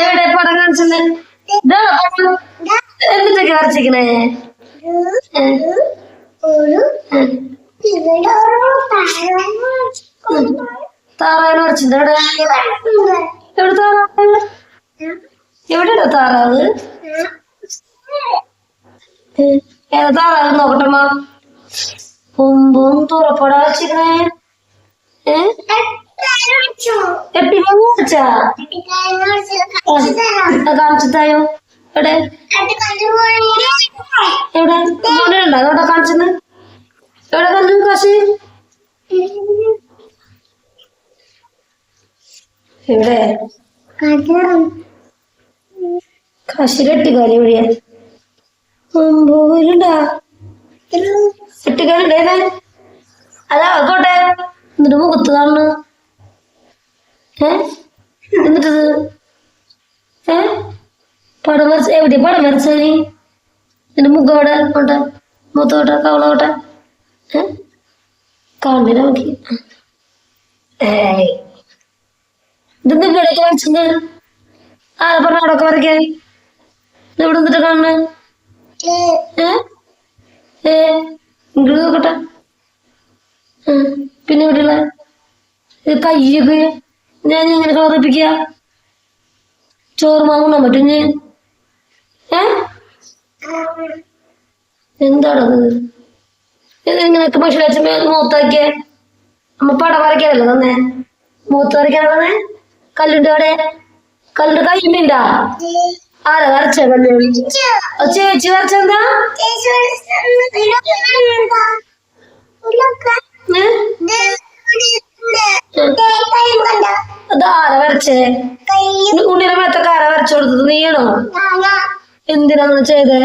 എവിടെ പടം കാണിച്ചത്. എന്തിട്ടൊക്കെ വരച്ചിക്കണേ താറാവിനെ വരച്ചിട്ടുണ്ട്. എവിടെ? എവിടെ താറാവ്? എവിടെയാണോ താറാവ്? ഏതാ താറാവ് നോക്കട്ടമ്മ കൊമ്പും തുറപ്പട വച്ചിക്കണേ കാണിച്ചതായോ എവിടെ? എവിടെ? ഇവിടെ ഉണ്ടോ അതോടെ കാണിച്ചത് എവിടെ കണ്ടു കാശി? എവിടെ? കാശിയുടെ എട്ടിക്കാലി എവിടെയാ മുമ്പോലുണ്ടാ എട്ടിക്കാലുണ്ടേനെ അതാ എന്നിട്ട് മുഖത്ത് എന്നിട്ടത്? ഏ? പടം വരച്ച എവിടെയാ പടം വരച്ച മുഖം അവിടെ മുഖത്തോട്ടെ കവളോട്ടെ ഏ? കാണില്ല നോക്കി ഏയ്. ഇതെന്ത് ഇവിടെയൊക്കെ വരച്ചത്? ആരെ പറഞ്ഞ അവിടെയൊക്കെ വരയ്ക്കാൻ? ഇവിടെ നിന്നിട്ട് കാണുന്നു ഏ ഏ ഇങ്ങോട്ട് നോക്കട്ടെ ആ, പിന്നെ എവിടെയുള്ള ഇത് കയ്യൊക്കെ ഞാൻ ഇങ്ങനെ കളറിപ്പിക്കുക ചോറ് വാങ്ങണോ പറ്റും ഞാൻ ഏ? എന്താണത്? ഇങ്ങനെയൊക്കെ പക്ഷെ വെച്ച മൂത്താക്കിയ. അമ്മ പടം വരയ്ക്കാനല്ലോ തന്നെ? മൂത്ത് വരയ്ക്കാനോ തന്നെ? കല്ലുണ്ട് അവിടെ. കല്ലുണ്ട് കയ്യുണ്ടാ ആരാ വരച്ച കല്ല്? ചേച്ചി വരച്ച എന്താ? ഏ? വരച്ചേ. ഉണ്ണിയുടെ മേത്തൊക്കെ ആരാ വരച്ചു കൊടുത്തത് നീയാണോ? എന്തിനാണ് ചെയ്തേ?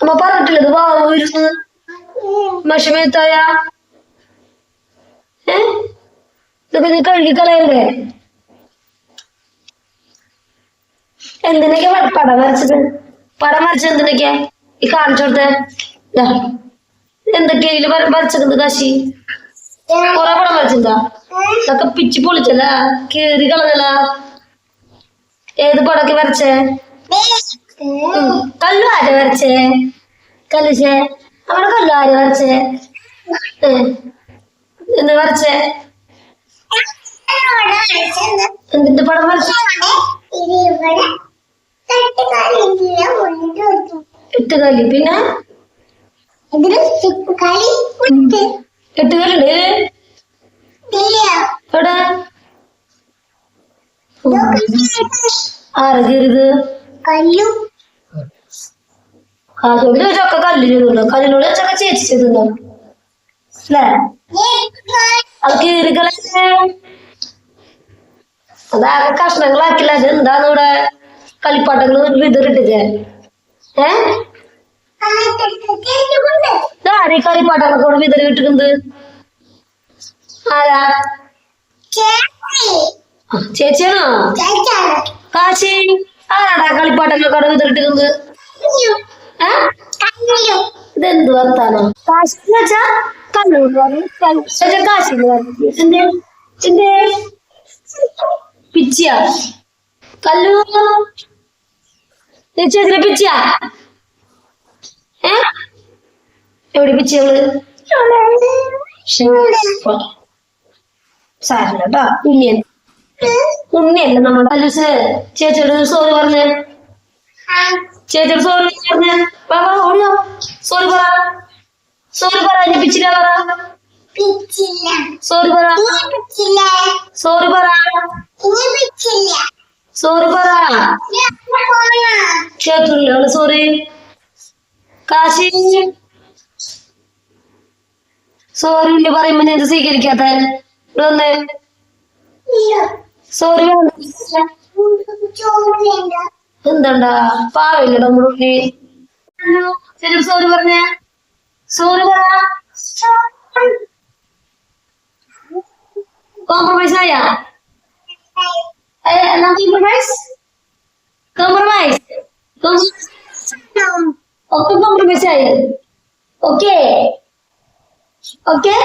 അമ്മ പറഞ്ഞിട്ടില്ല ഇത് വാവ് വരുന്നു? മഷമേത്തായ ഏ? ഇതൊക്കെ നീ കഴുകി കളയല്ലേ? എന്തിനൊക്കെ പടം വരച്ചത്? പടം വരച്ചത് എന്തിനൊക്കെ ഈ കാണിച്ചു കൊടുത്തേ. എന്തൊക്കെയാ വര- വരച്ചത് കാശി? കൊറേ പടം വരച്ചിട്ടുണ്ടാ? ഇതൊക്കെ പിച്ച് പൊളിച്ചല്ല കേറി കളഞ്ഞല്ല ഏത് പടൊക്കെ വരച്ചേ. കല്ലു ആര് വരച്ചേ? കല്ലുശേ അവിടെ കല്ലു ആര് വരച്ചേ. എന്ത് വരച്ചേ? എന്തിന്റെ പടം വരച്ചേ? എട്ട് കല്ലി പിന്നെ എട്ട് കല്ലുണ്ട് എവിടെ? ചോദിച്ചൊക്കെ കല്ല്. ചെയ്തുണ്ടോ കല്ലിനോട് ചേച്ചി ചെയ്തുണ്ടോ അല്ലേ? അത് കീറി കളഞ്ഞേ അതാകെ കഷ്ണങ്ങളാക്കില്ല? അത് എന്താണ് ഇവിടെ കളിപ്പാട്ടങ്ങൾ വിതറിട്ടില്ലേ ഏ? ആരെ കളിപ്പാട്ടങ്ങളൊക്കെ ഇവിടെ വിതറി വിട്ടിട്ടുണ്ട് ആരാ ചേച്ചിയാണോ? കാശി. ആരാടാ വിതറിട്ടിട്ടുണ്ട് ഏ? ഇതെന്ത് വർത്താനോ? കാശി എന്ന് വെച്ചാ കണ്ണൂർ കാശി എന്തേ? എന്തേ? പിച്ചിയ. കല്ലു നീ ചേച്ചിനെ പിച്ചിയ? ഏ? എവിടെ പിച്ചിയവൾ സാരില്ല കേട്ടോ ഉണ്ണിയൻ. ഉണ്ണിയല്ല നമ്മൾ കല്ലൂസ് ചേച്ചിയോട് സോറി പറഞ്ഞേ. ചേച്ചിയോട് സോറി പറഞ്ഞേ. വാ വാ ഓടിയോ സോറി പറ. സോറി പറ ഇനി പിച്ചില്ല പറ. സോറി പറ. സോറി പറ. സോറി പറ. കേട്ടില്ല സോറി കാശി. സോറി പറയുമ്പോ ഇത് സ്വീകരിക്കാത്ത. ഇവിടെ വന്നേ സോറി എന്താണ്ടാ പാവില്ല നമ്മുടെ ഉണ്ണി ശരി സോറി പറഞ്ഞ. സോറി പറ. കോംപ്രമൈസ് ആയാ? കോംപ്രമൈസ് കോംപ്രമൈസ് ഒക്കെ കോംപ്രമൈസ് ആയി. Okay okay